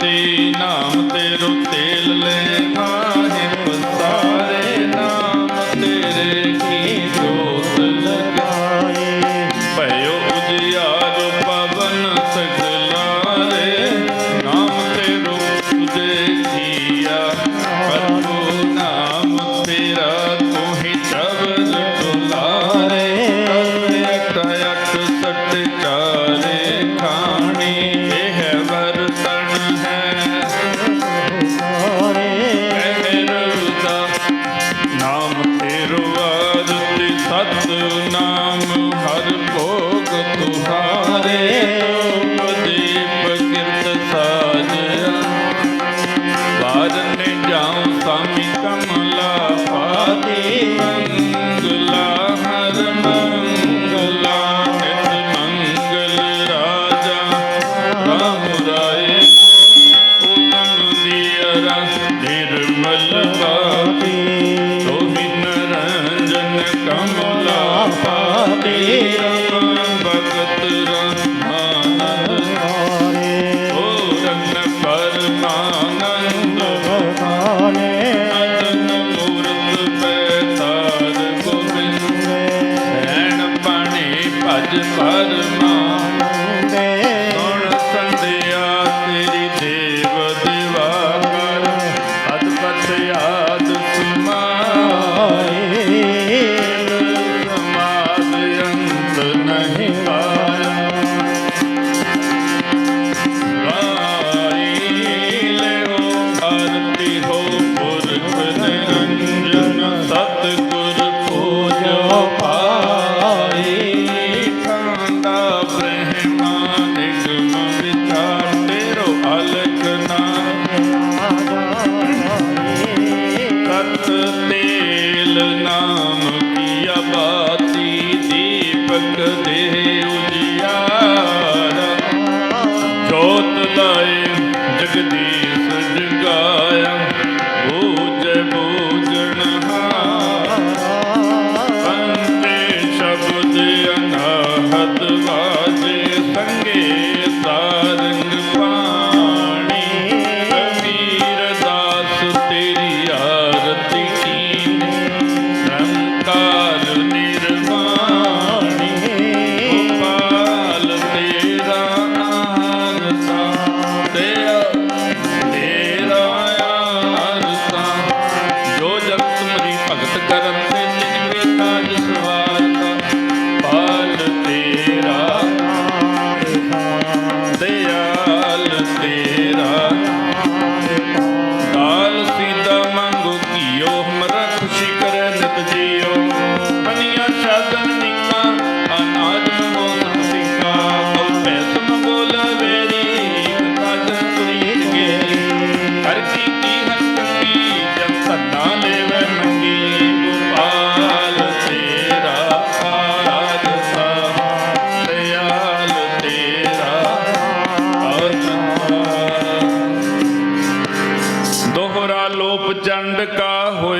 ਤੇ ਨਾਮ ਤੇ ਰੁੱਤ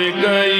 হয়ে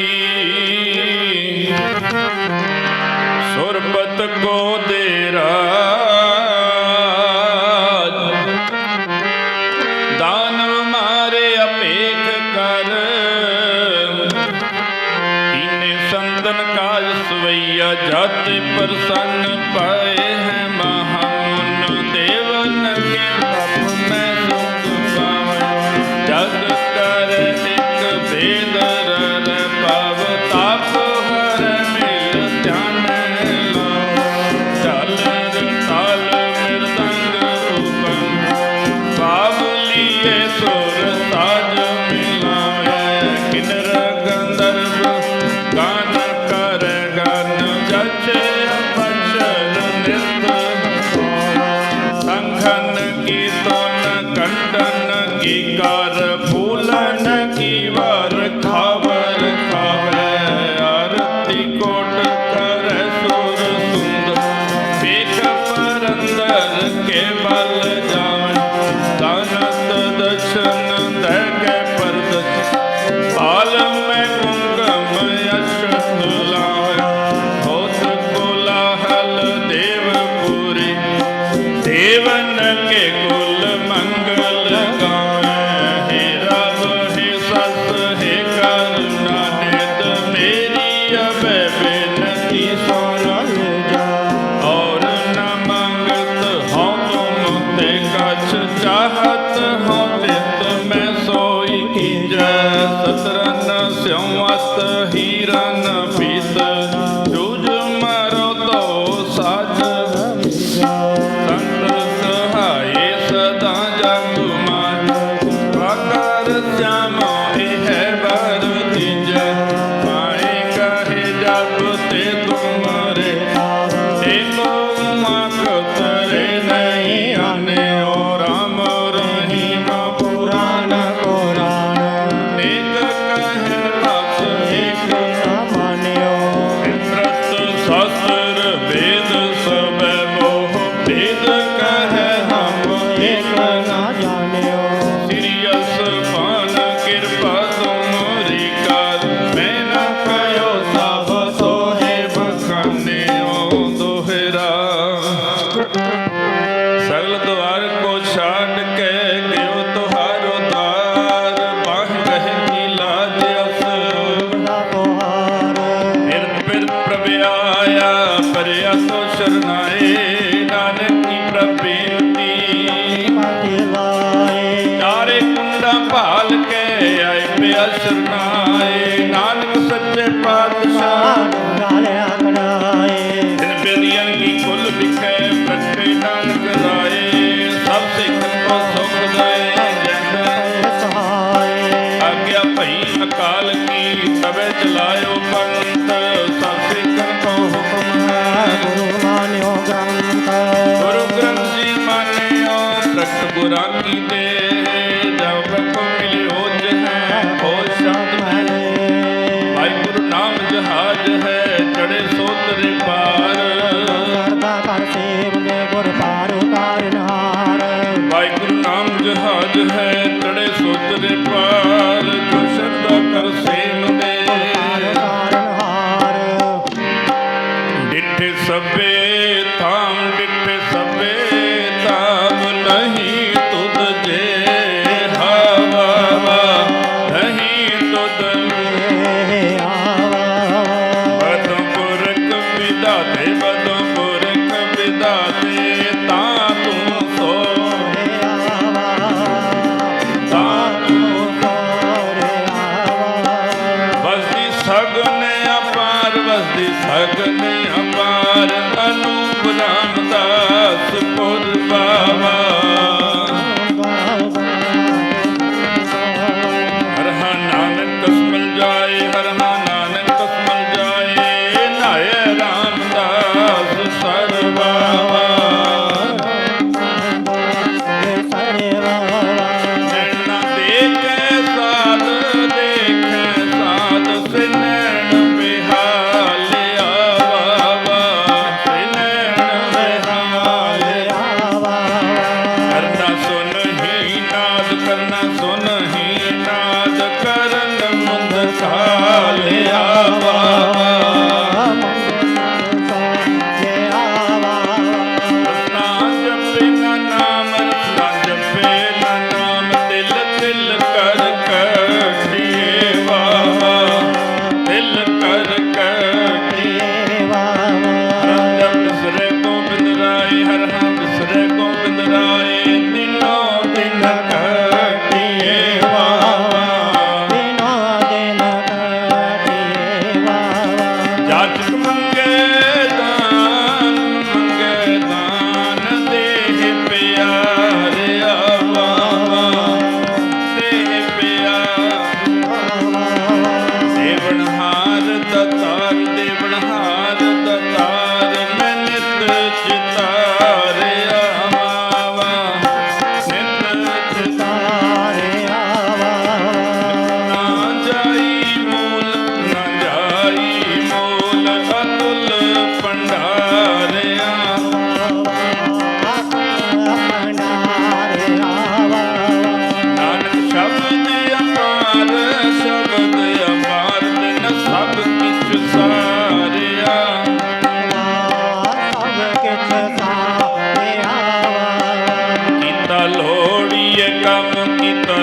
ਚਾਹਤ ਹਉ ਤਿਤ ਮੈਂ ਸੋਈ ਕੀਜੈ ਸਤਰਨ ਸਿਉਮਤ ਹੀਰਨ ਪੀਤ। ਜੁਜ ਮਰੋ ਤੋ ਸਾਜ ਸੰਤ ਸਹਾਈ ਸਦਾ ਜਗ ਮਨ ਆਕਾਰ ਜਾਮੋ ਹੈ ਬਰ ਤਿੰਜੈ ਪਾਏ ਕਹੇ ਜਬ ਤੇ ਤੁਮਰੇ ਏਕੋ ਮੇਰਾ ਭਾਲ ਕੇ ਆਏ ਪਿਆ ਸਰਨਾਏ ਨਾਨਕ ਸੱਚੇ ਪਾਤਸ਼ਾਹ ਆਗਿਆ ਭਈ ਅਕਾਲ ਕੀ ਤਵੇ ਚਲਾਇਓ ਪੰਤ ਗੁਰੂ ਗ੍ਰੰਥ। ਜੀ ਮਾਨਿਓ ਗੁਰਾਂ ਕੀ ਤੇ ਸਭੇ ਥਾਂ ਸਗਨ ਅਪਾਰ ਵਸਦੀ ਸਗਨ ਅਪਾਰ ਅਨੂਪ ਰਾਮਦਾਸ ਪੁਰ ਬਾਵਾ। ਤੋੜੀਏ ਕੰਮ ਕੀਤਾ।